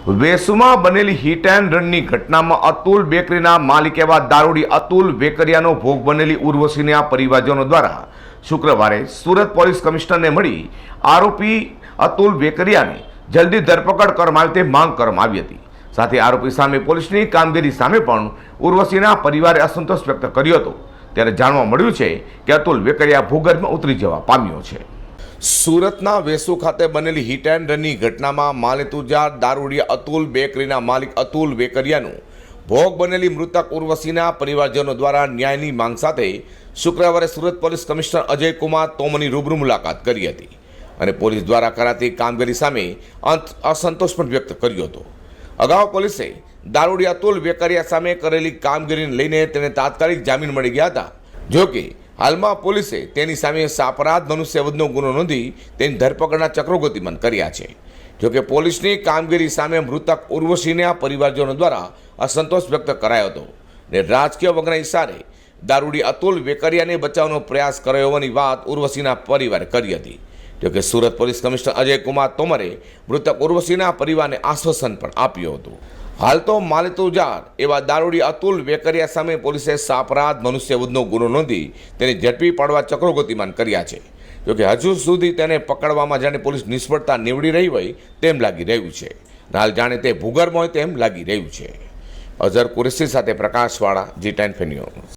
વેસુમાં બનેલી hit and રનની ઘટનામાં અતુલ બેકરીના માલિક એવા દારૂડી અતુલ વેકરિયાનો ભોગ બનેલી ઉર્વશીના પરિવારજનો દ્વારા શુક્રવારે સુરત પોલીસ કમિશનરને મળી આરોપી અતુલ વેકરિયાને જલ્દી ધરપકડ કરવામાં આવે તે માંગ કરવામાં આવી હતી. સાથે આરોપી સામે પોલીસની કામગીરી સામે પણ ઉર્વશીના પરિવારે અસંતોષ વ્યક્ત કર્યો હતો. ત્યારે જાણવા મળ્યું છે કે અતુલ વેકરિયા ભૂગર્ભમાં ઉતરી જવા પામ્યો છે. સુરતના વેસુ ખાતે બનેલી હિટ એન્ડ રનની ઘટનામાં માલેતુજાર દારૂડિયા અતુલ બેકરીના માલિક અતુલ વેકરિયાનું ભોગ બનેલી મૃતક ઉર્વશીના પરિવારજનો દ્વારા ન્યાયની માંગ સાથે શુક્રવારે સુરત પોલીસ કમિશનર અજય કુમાર તોમની રૂબરૂ મુલાકાત કરી હતી અને પોલીસ દ્વારા કરાતી કામગીરી સામે અસંતોષ પણ વ્યક્ત કર્યો હતો. અગાઉ પોલીસે દારૂડિયા અતુલ વેકરિયા સામે કરેલી કામગીરીને લઈને તેને તાત્કાલિક જામીન મળી ગયા હતા. જો કે હાલમાં પોલીસે તેની સામે સાપરાધ મનુષ્યવધનો ગુનો નોંધી તેની ધરપકડના ચક્રો ગતિમાન કર્યા છે. જોકે પોલીસની કામગીરી સામે મૃતક ઉર્વશીના પરિવારજનો દ્વારા અસંતોષ વ્યક્ત કરાયો હતો ને રાજકીય વગરના ઇશારે દારૂડી અતુલ વેકરિયાને બચાવવાનો પ્રયાસ કર્યો હોવાની વાત ઉર્વશીના પરિવારે કરી હતી. જોકે સુરત પોલીસ કમિશનર અજય કુમાર તોમરે મૃતક ઉર્વશીના પરિવારને આશ્વાસન પણ આપ્યું હતું. હાલ તો માલિતુજાર એવા દારૂડી અતુલ વેકરિયા સામે પોલીસે સાપરાધ મનુષ્યવધનો ગુનો નોંધી તેને ઝડપી પાડવા ચક્રો ગતિમાન કર્યા છે. જોકે હજુ સુધી તેને પકડવામાં જાણે પોલીસ નિષ્ફળતા નીવડી રહી હોય તેમ લાગી રહ્યું છે. હાલ જાણે તે ભૂગર્ભ હોય તેમ લાગી રહ્યું છે. અઝર કુરેશી સાથે પ્રકાશવાળા જી ટેન ફેન્યુઝ